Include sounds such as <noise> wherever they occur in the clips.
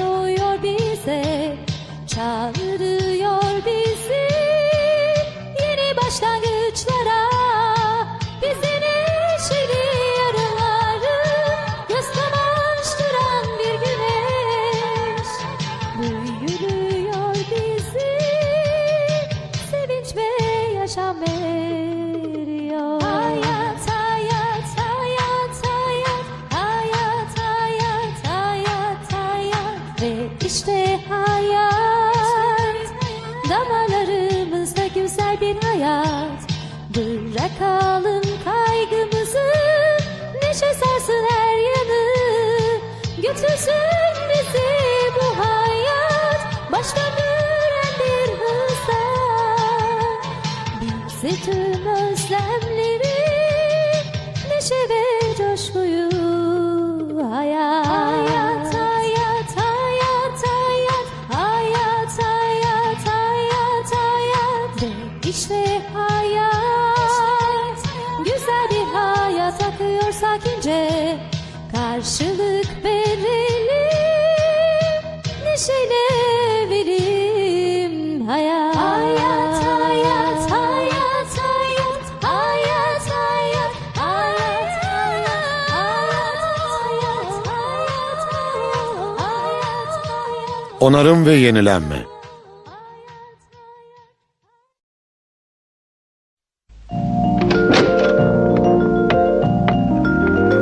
doğuyor bize Çağırıyor Bırakalım kaygımızı Neşe sarsın her yanı. Götürsün bizi bu hayat Başka gören bir hızla. Bizi tüm özlemleri Onarım ve yenilenme.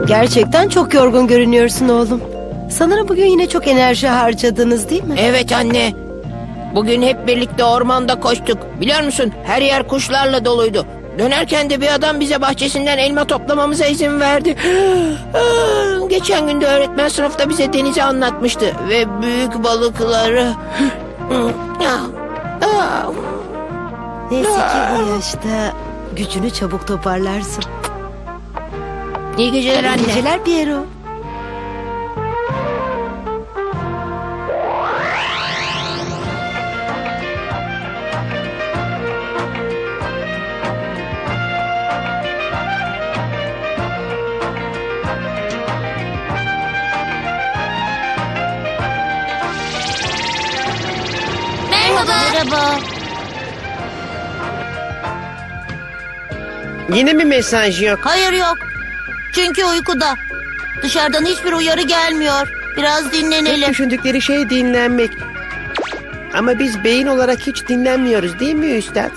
Gerçekten çok yorgun görünüyorsun oğlum. Sanırım bugün yine çok enerji harcadınız değil mi? Evet anne. Bugün hep birlikte ormanda koştuk. Biliyor musun her yer kuşlarla doluydu. Dönerken de bir adam bize bahçesinden elma toplamamıza izin verdi. Ah, <gasps> Geçen gün de öğretmen sınıfta bize denizi anlatmıştı. Ve büyük balıkları. Ah, <gasps> ah. Neyse ki bu yaşta gücünü çabuk toparlarsın. İyi geceler İyi anne. geceler Piero. Yine mi mesaj yok? Hayır yok. Çünkü uykuda. Dışarıdan hiçbir uyarı gelmiyor. Biraz Tek dinlenelim. düşündükleri şey dinlenmek. Ama biz beyin olarak hiç dinlenmiyoruz değil mi üstad?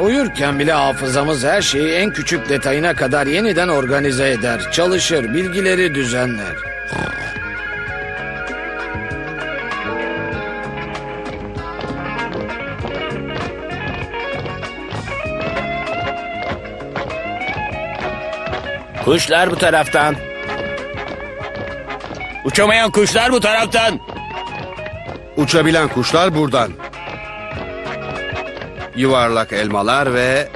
Uyurken bile hafızamız her şeyi en küçük detayına kadar yeniden organize eder, çalışır, bilgileri düzenler. Kuşlar bu taraftan. Uçamayan kuşlar bu taraftan. Uçabilen kuşlar buradan. Yuvarlak elmalar ve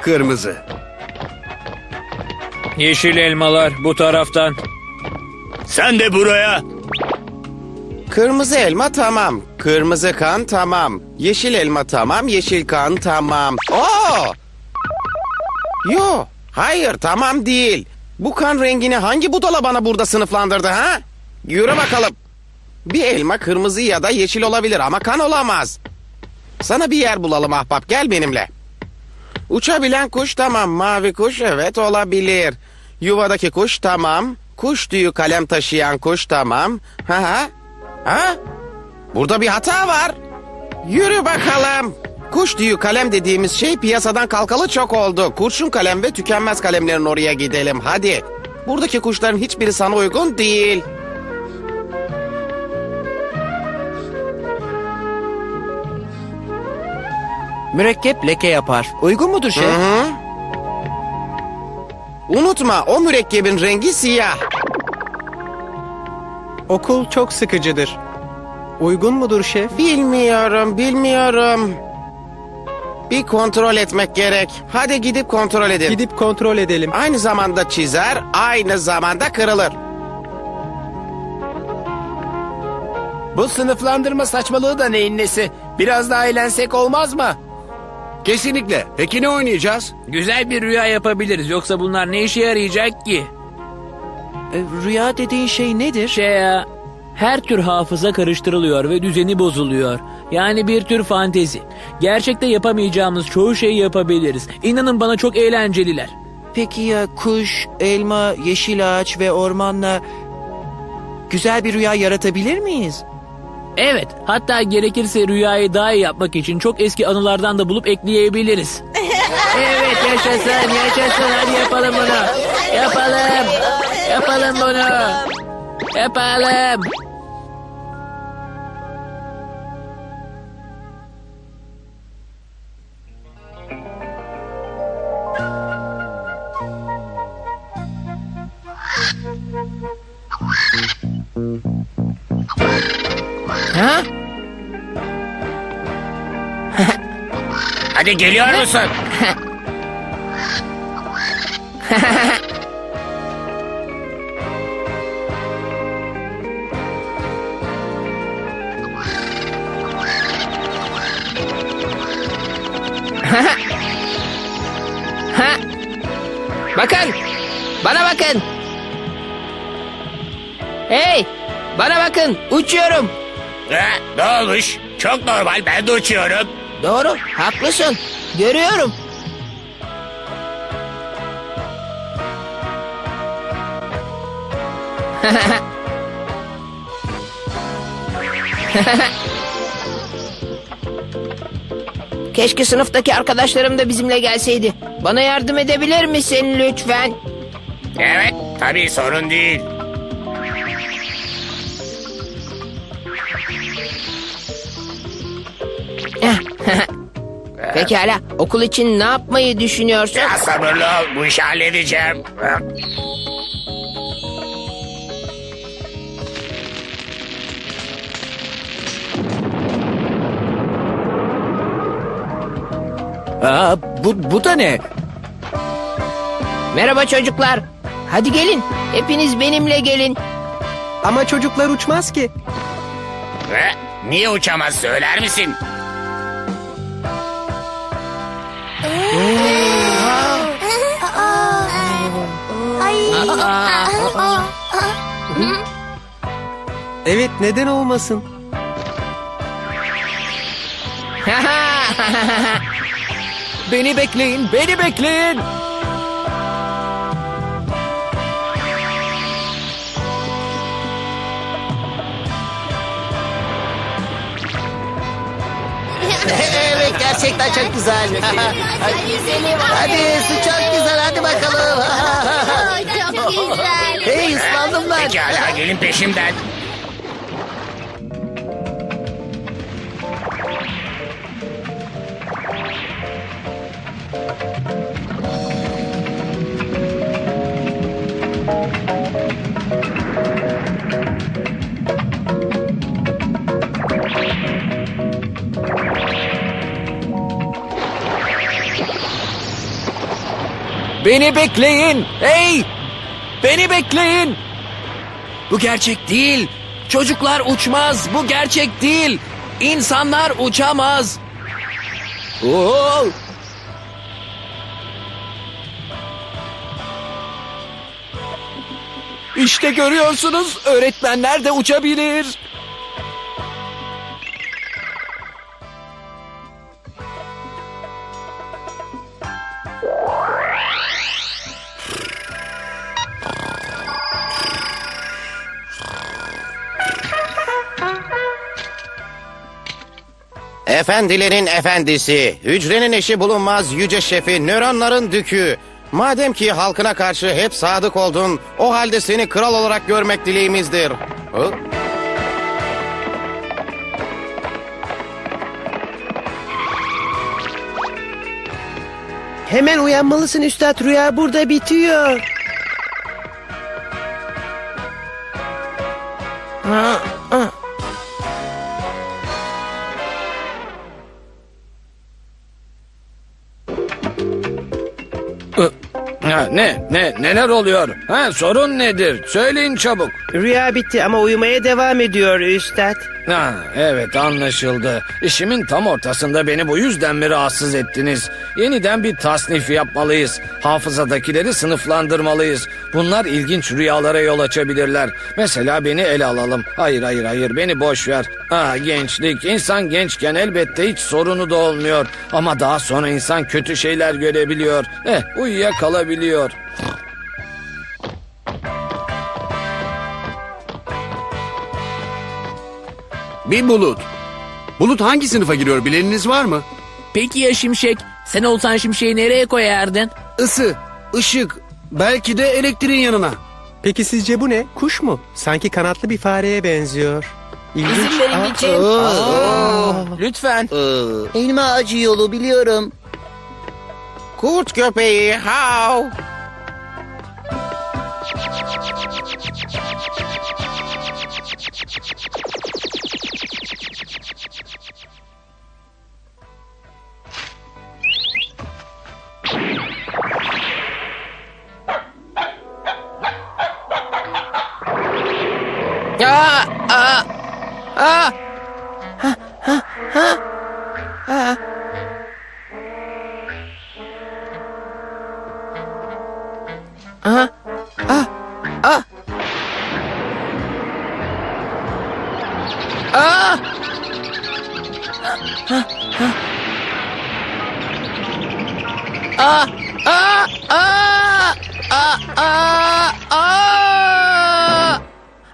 kırmızı. Yeşil elmalar bu taraftan. Sen de buraya. Kırmızı elma tamam. Kırmızı kan tamam. Yeşil elma tamam. Yeşil kan tamam. Oo! Yo, hayır tamam değil. Bu kan rengini hangi budala bana burada sınıflandırdı ha? Yürü bakalım. Bir elma kırmızı ya da yeşil olabilir ama kan olamaz. Sana bir yer bulalım ahbap gel benimle. Uçabilen kuş tamam. Mavi kuş evet olabilir. Yuvadaki kuş tamam. Kuş tüyü kalem taşıyan kuş tamam. Ha ha. Ha? Burada bir hata var. Yürü bakalım. Kuş tüyü kalem dediğimiz şey piyasadan kalkalı çok oldu. Kurşun kalem ve tükenmez kalemlerin oraya gidelim hadi. Buradaki kuşların hiçbiri sana uygun değil. Mürekkep leke yapar. Uygun mudur şef? Hı hı. Unutma o mürekkebin rengi siyah. Okul çok sıkıcıdır. Uygun mudur şef? Bilmiyorum, bilmiyorum. Bir kontrol etmek gerek. Hadi gidip kontrol edin. Gidip kontrol edelim. Aynı zamanda çizer, aynı zamanda kırılır. Bu sınıflandırma saçmalığı da neyin nesi? Biraz daha eğlensek olmaz mı? Kesinlikle. Peki ne oynayacağız? Güzel bir rüya yapabiliriz. Yoksa bunlar ne işe yarayacak ki? E, rüya dediğin şey nedir? Şey ya, Her tür hafıza karıştırılıyor ve düzeni bozuluyor. Yani bir tür fantezi. Gerçekte yapamayacağımız çoğu şeyi yapabiliriz. İnanın bana çok eğlenceliler. Peki ya kuş, elma, yeşil ağaç ve ormanla güzel bir rüya yaratabilir miyiz? Evet, hatta gerekirse rüyayı daha iyi yapmak için çok eski anılardan da bulup ekleyebiliriz. <laughs> evet, yaşasın, yaşasın. Hadi yapalım bunu. Yapalım. Yapalım bunu. Yapalım. Ha? <laughs> Hadi geliyor musun? Ha? Bakın. Bana bakın. Hey! Bana bakın. Uçuyorum. Ne olmuş? Çok normal ben de uçuyorum. Doğru. Haklısın. Görüyorum. <laughs> Keşke sınıftaki arkadaşlarım da bizimle gelseydi. Bana yardım edebilir misin lütfen? Evet tabii sorun değil. Pekala. Okul için ne yapmayı düşünüyorsun? Ya sabırlı ol bu işi halledeceğim. Aa, bu, bu da ne? Merhaba çocuklar. Hadi gelin. Hepiniz benimle gelin. Ama çocuklar uçmaz ki. Ve niye uçamaz söyler misin? Evet neden olmasın? <laughs> Beni bekleyin, beni bekleyin. evet gerçekten çok güzel. <laughs> hadi su çok güzel hadi bakalım. <laughs> Güzel. hey ıslandım ben. Pekala gelin peşimden. Beni bekleyin. Hey! Beni bekleyin. Bu gerçek değil. Çocuklar uçmaz. Bu gerçek değil. İnsanlar uçamaz. Oo! İşte görüyorsunuz öğretmenler de uçabilir. Efendilerin efendisi, hücrenin eşi bulunmaz yüce şefi, nöronların dükü. Madem ki halkına karşı hep sadık oldun, o halde seni kral olarak görmek dileğimizdir. Hı? Hemen uyanmalısın üstad rüya burada bitiyor. Ne, ne, neler oluyor? Ha, sorun nedir? Söyleyin çabuk. Rüya bitti ama uyumaya devam ediyor üstad. Ha, evet anlaşıldı. İşimin tam ortasında beni bu yüzden mi rahatsız ettiniz? Yeniden bir tasnif yapmalıyız. Hafızadakileri sınıflandırmalıyız. Bunlar ilginç rüyalara yol açabilirler. Mesela beni ele alalım. Hayır hayır hayır beni boş ver. Ha, gençlik. İnsan gençken elbette hiç sorunu da olmuyor. Ama daha sonra insan kötü şeyler görebiliyor. Eh uyuyakalabiliyor. Bir bulut. Bulut hangi sınıfa giriyor bileniniz var mı? Peki ya Şimşek? Sen olsan Şimşek'i nereye koyardın? Isı, ışık, belki de elektriğin yanına. Peki sizce bu ne? Kuş mu? Sanki kanatlı bir fareye benziyor. İlginç. İzin verin Aa, geçeyim. Lütfen. Elma ağacı yolu biliyorum. Kurt köpeği hav. Ah, ah, ah.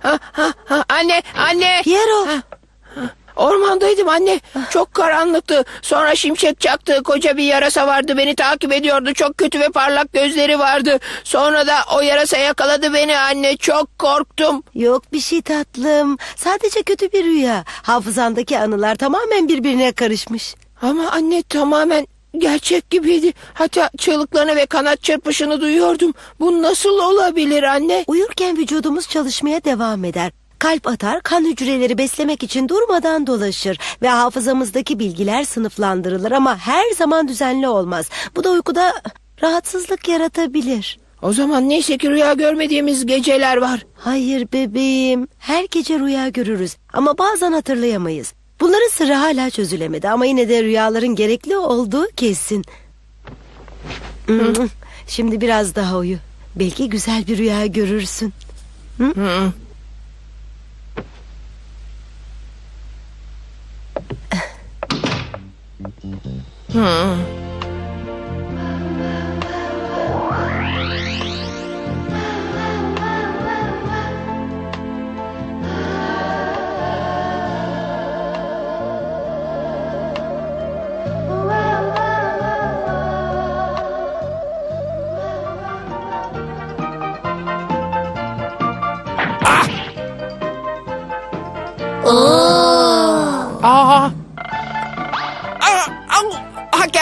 Ha, ha, ha, Anne, anne. Piero. Ormandaydım anne. Çok karanlıktı. Sonra şimşek çaktı. Koca bir yarasa vardı. Beni takip ediyordu. Çok kötü ve parlak gözleri vardı. Sonra da o yarasa yakaladı beni anne. Çok korktum. Yok bir şey tatlım. Sadece kötü bir rüya. Hafızandaki anılar tamamen birbirine karışmış. Ama anne tamamen gerçek gibiydi. Hatta çığlıklarını ve kanat çırpışını duyuyordum. Bu nasıl olabilir anne? Uyurken vücudumuz çalışmaya devam eder. Kalp atar, kan hücreleri beslemek için durmadan dolaşır ve hafızamızdaki bilgiler sınıflandırılır ama her zaman düzenli olmaz. Bu da uykuda rahatsızlık yaratabilir. O zaman neyse ki rüya görmediğimiz geceler var. Hayır bebeğim, her gece rüya görürüz ama bazen hatırlayamayız. Bunların sırrı hala çözülemedi ama yine de rüyaların gerekli olduğu kesin. Şimdi biraz daha uyu. Belki güzel bir rüya görürsün. Aa!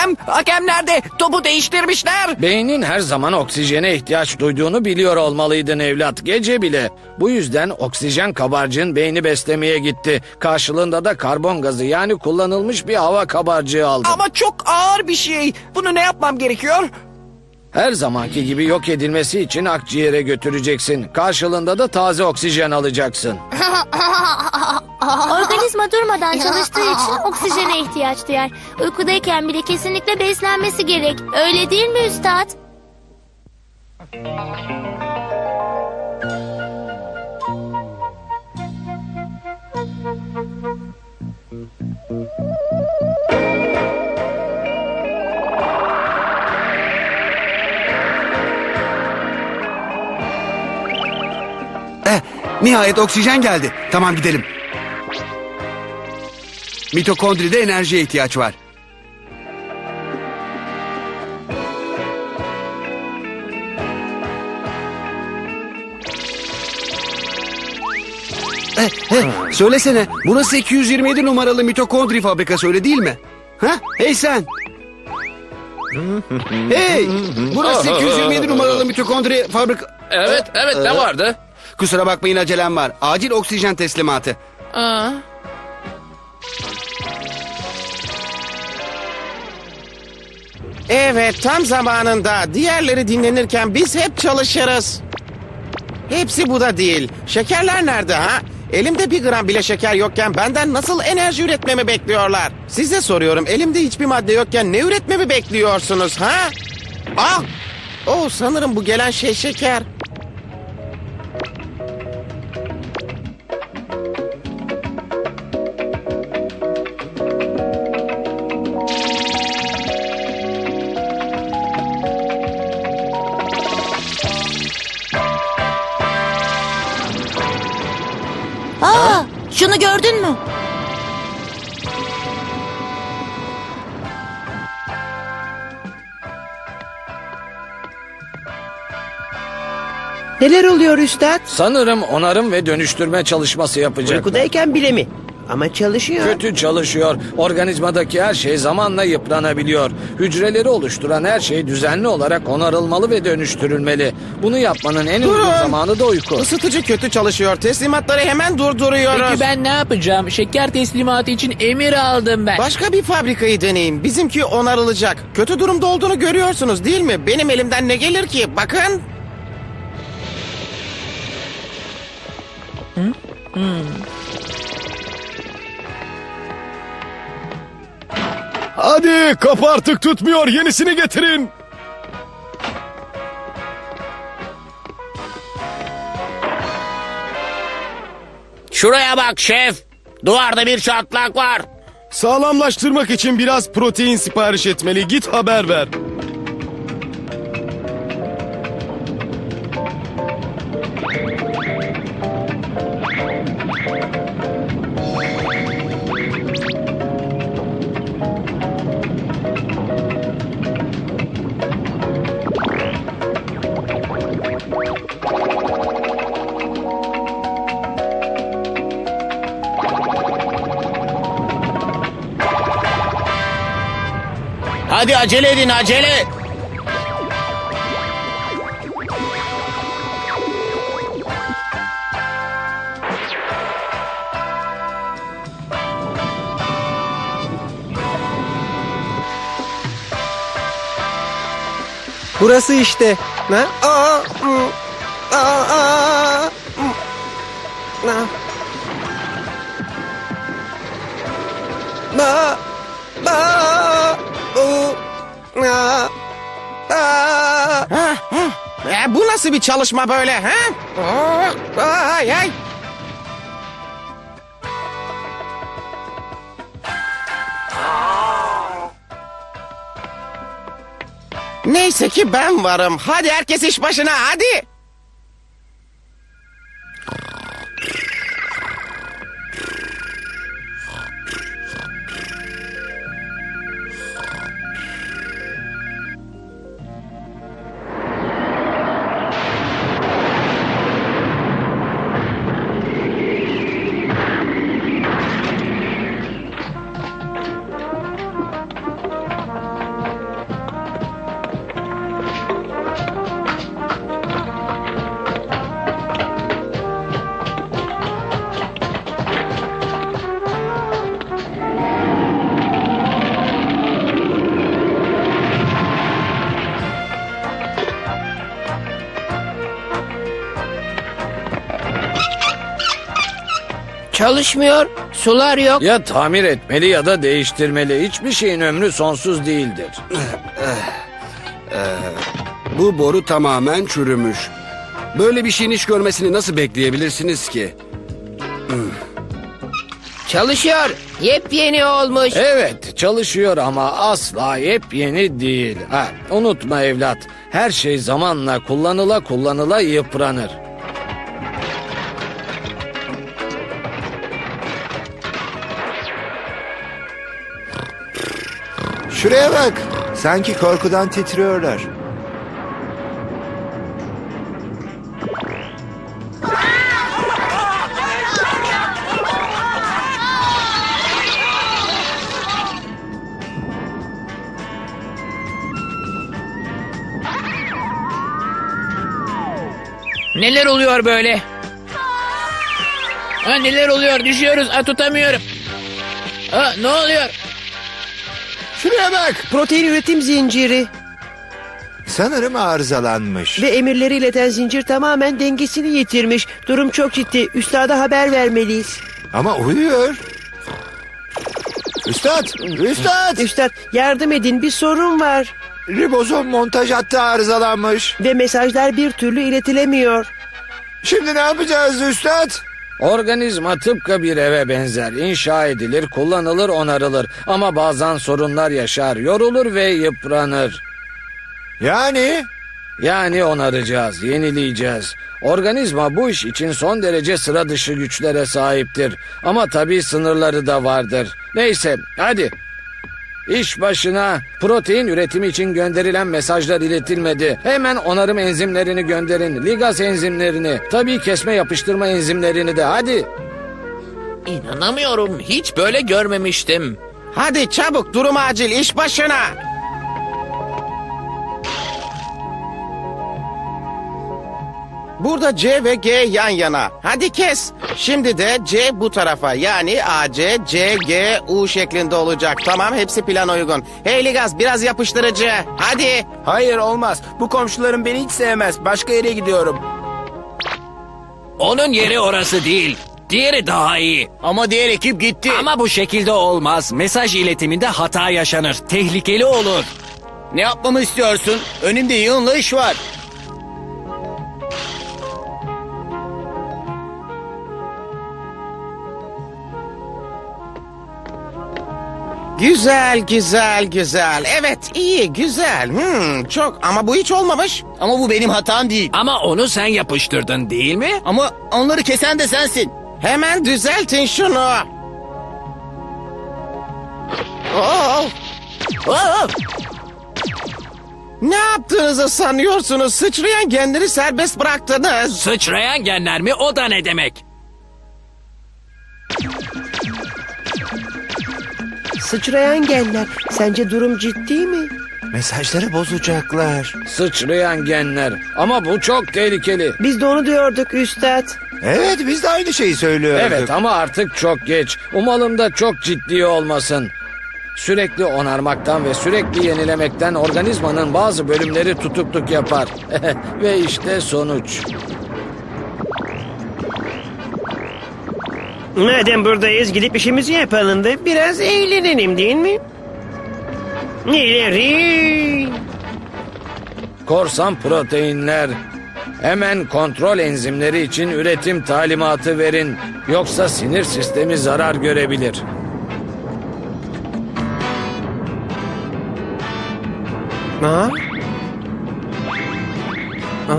Hakem, hakem nerede? Topu değiştirmişler. Beynin her zaman oksijene ihtiyaç duyduğunu biliyor olmalıydın evlat. Gece bile. Bu yüzden oksijen kabarcığın beyni beslemeye gitti. Karşılığında da karbon gazı yani kullanılmış bir hava kabarcığı aldı. Ama çok ağır bir şey. Bunu ne yapmam gerekiyor? Her zamanki gibi yok edilmesi için akciğere götüreceksin. Karşılığında da taze oksijen alacaksın. <laughs> Organizma durmadan çalıştığı için oksijene ihtiyaç duyar. Uykudayken bile kesinlikle beslenmesi gerek. Öyle değil mi üstad? Eh, nihayet oksijen geldi. Tamam gidelim. Mitokondride enerjiye ihtiyaç var. Eh, eh, söylesene, burası 227 numaralı mitokondri fabrikası öyle değil mi? Ha? Hey sen! hey! Burası 227 numaralı mitokondri fabrika... Evet, evet ne vardı? Kusura bakmayın acelem var. Acil oksijen teslimatı. Evet tam zamanında. Diğerleri dinlenirken biz hep çalışırız. Hepsi bu da değil. Şekerler nerede ha? Elimde bir gram bile şeker yokken benden nasıl enerji üretmemi bekliyorlar? Size soruyorum elimde hiçbir madde yokken ne üretmemi bekliyorsunuz ha? Ah! Oh sanırım bu gelen şey şeker. Neler oluyor üstad? Sanırım onarım ve dönüştürme çalışması yapacak. Uykudayken bile mi? Ama çalışıyor. Kötü çalışıyor. Organizmadaki her şey zamanla yıpranabiliyor. Hücreleri oluşturan her şey düzenli olarak onarılmalı ve dönüştürülmeli. Bunu yapmanın en uygun Durun. zamanı da uyku. Isıtıcı kötü çalışıyor. Teslimatları hemen durduruyoruz. Peki ben ne yapacağım? Şeker teslimatı için emir aldım ben. Başka bir fabrikayı deneyin. Bizimki onarılacak. Kötü durumda olduğunu görüyorsunuz değil mi? Benim elimden ne gelir ki? Bakın. Hadi kapı artık tutmuyor yenisini getirin. Şuraya bak şef. Duvarda bir çatlak var. Sağlamlaştırmak için biraz protein sipariş etmeli git haber ver. Acele edin acele. Burası işte. Ha? Aa, mm, aa, aa, mm, aa. Ba, nasıl bir çalışma böyle? Ha? Oh, ay, ay. Neyse ki ben varım. Hadi herkes iş başına hadi. Çalışmıyor. Sular yok. Ya tamir etmeli ya da değiştirmeli. Hiçbir şeyin ömrü sonsuz değildir. Bu boru tamamen çürümüş. Böyle bir şeyin iş görmesini nasıl bekleyebilirsiniz ki? Çalışıyor. Yepyeni olmuş. Evet çalışıyor ama asla yepyeni değil. Ha, unutma evlat. Her şey zamanla kullanıla kullanıla yıpranır. Şuraya bak. Sanki korkudan titriyorlar. Neler oluyor böyle? Ha, neler oluyor? Düşüyoruz. Ha, tutamıyorum. Ha, ne oluyor? Şuraya bak. Protein üretim zinciri. Sanırım arızalanmış. Ve emirleri ileten zincir tamamen dengesini yitirmiş. Durum çok ciddi. Üstada haber vermeliyiz. Ama uyuyor. Üstad, üstad. Üstad yardım edin bir sorun var. Ribozom montaj hattı arızalanmış. Ve mesajlar bir türlü iletilemiyor. Şimdi ne yapacağız üstad? Organizma tıpkı bir eve benzer. İnşa edilir, kullanılır, onarılır. Ama bazen sorunlar yaşar, yorulur ve yıpranır. Yani? Yani onaracağız, yenileyeceğiz. Organizma bu iş için son derece sıra dışı güçlere sahiptir. Ama tabii sınırları da vardır. Neyse, hadi. İş başına protein üretimi için gönderilen mesajlar iletilmedi. Hemen onarım enzimlerini gönderin. Ligaz enzimlerini. Tabii kesme yapıştırma enzimlerini de. Hadi. İnanamıyorum. Hiç böyle görmemiştim. Hadi çabuk durum acil iş başına. Burada C ve G yan yana. Hadi kes. Şimdi de C bu tarafa yani AC, C, G, U şeklinde olacak. Tamam hepsi plan uygun. Hey Ligaz biraz yapıştırıcı. Hadi. Hayır olmaz. Bu komşularım beni hiç sevmez. Başka yere gidiyorum. Onun yeri orası değil. Diğeri daha iyi. Ama diğer ekip gitti. Ama bu şekilde olmaz. Mesaj iletiminde hata yaşanır. Tehlikeli olur. Ne yapmamı istiyorsun? Önümde yığınla iş var. Güzel güzel güzel. Evet iyi güzel. Hmm, çok ama bu hiç olmamış. Ama bu benim hatam değil. Ama onu sen yapıştırdın değil mi? Ama onları kesen de sensin. Hemen düzeltin şunu. Oo. Oo. Ne yaptığınızı sanıyorsunuz? Sıçrayan genleri serbest bıraktınız. Sıçrayan genler mi o da ne demek? Sıçrayan genler. Sence durum ciddi mi? Mesajları bozacaklar. Sıçrayan genler. Ama bu çok tehlikeli. Biz de onu diyorduk üstad. Evet biz de aynı şeyi söylüyorduk. Evet ama artık çok geç. Umalım da çok ciddi olmasın. Sürekli onarmaktan ve sürekli yenilemekten organizmanın bazı bölümleri tutukluk yapar. <laughs> ve işte sonuç. Madem buradayız gidip işimizi yapalım da biraz eğlenelim değil mi? İleri. Korsan proteinler. Hemen kontrol enzimleri için üretim talimatı verin. Yoksa sinir sistemi zarar görebilir. Ha? Ha?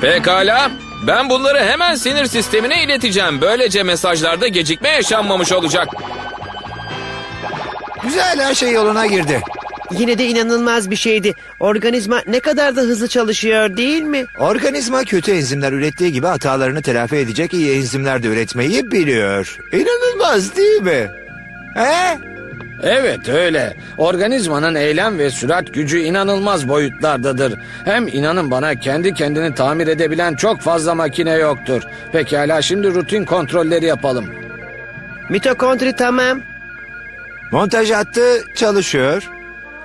Pekala. Ben bunları hemen sinir sistemine ileteceğim. Böylece mesajlarda gecikme yaşanmamış olacak. Güzel her şey yoluna girdi. Yine de inanılmaz bir şeydi. Organizma ne kadar da hızlı çalışıyor değil mi? Organizma kötü enzimler ürettiği gibi hatalarını telafi edecek iyi enzimler de üretmeyi biliyor. İnanılmaz değil mi? He? Evet öyle. Organizmanın eylem ve sürat gücü inanılmaz boyutlardadır. Hem inanın bana kendi kendini tamir edebilen çok fazla makine yoktur. Pekala şimdi rutin kontrolleri yapalım. Mitokondri tamam. Montaj hattı çalışıyor.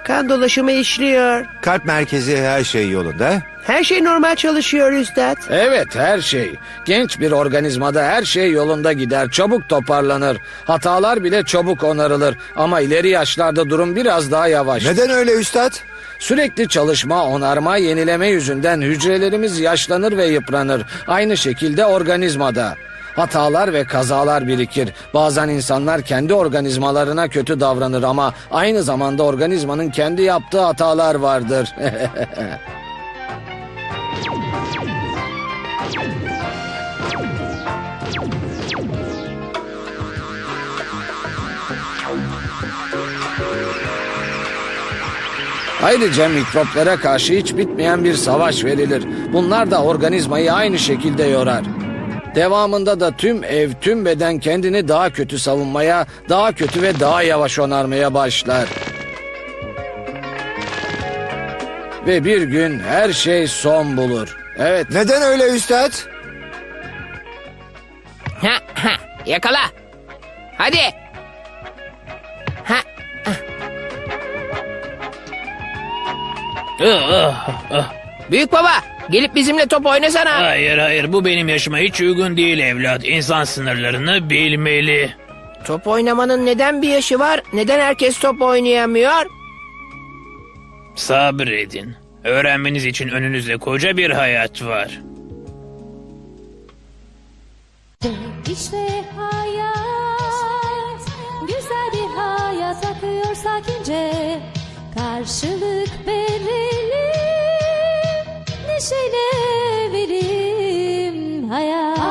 Kan dolaşımı işliyor. Kalp merkezi her şey yolunda. Her şey normal çalışıyor üstad. Evet her şey. Genç bir organizmada her şey yolunda gider, çabuk toparlanır. Hatalar bile çabuk onarılır. Ama ileri yaşlarda durum biraz daha yavaş. Neden öyle üstad? Sürekli çalışma, onarma, yenileme yüzünden hücrelerimiz yaşlanır ve yıpranır. Aynı şekilde organizmada. Hatalar ve kazalar birikir. Bazen insanlar kendi organizmalarına kötü davranır ama aynı zamanda organizmanın kendi yaptığı hatalar vardır. <laughs> Ayrıca mikroplara karşı hiç bitmeyen bir savaş verilir. Bunlar da organizmayı aynı şekilde yorar. Devamında da tüm ev, tüm beden kendini daha kötü savunmaya, daha kötü ve daha yavaş onarmaya başlar. Ve bir gün her şey son bulur. Evet, Neden öyle üstad? Ha, ha, yakala. Hadi. Ha, Ah, ah. büyük baba gelip bizimle top oynasana. Hayır hayır bu benim yaşıma hiç uygun değil evlat. İnsan sınırlarını bilmeli. Top oynamanın neden bir yaşı var? Neden herkes top oynayamıyor? Sabredin. Öğrenmeniz için önünüzde koca bir hayat var. İşte hayat, güzel bir hayat akıyor sakince. Karşılık verelim, neşeyle verim hayat.